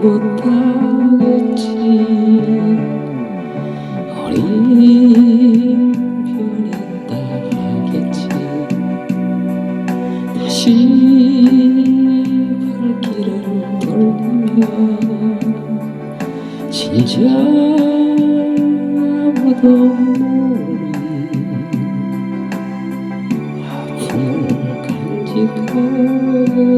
못하겠지 어린 편이 따라겠지. 다시 발길을 돌리며 진짜 아무도 모르는 아픔을 간직하겠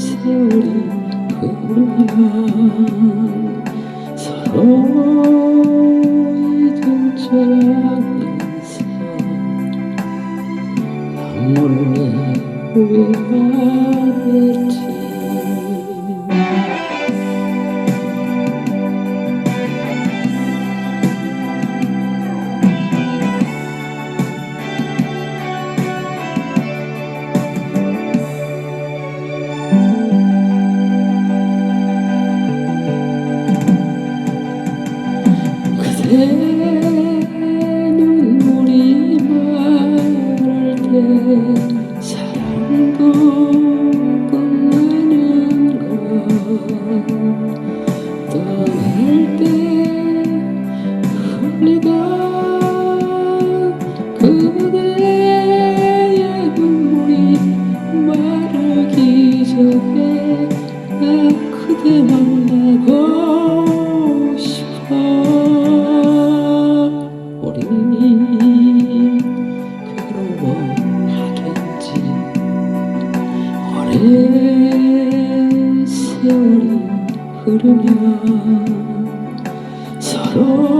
그대의 눈물이 마르기 전에 나 그대 만나 흘리다. 그대의 눈물이 마르기 전에 나 그대 만나고 싶어. 우리 괴로워하겠지. 오랜 세월이 흐르면 서로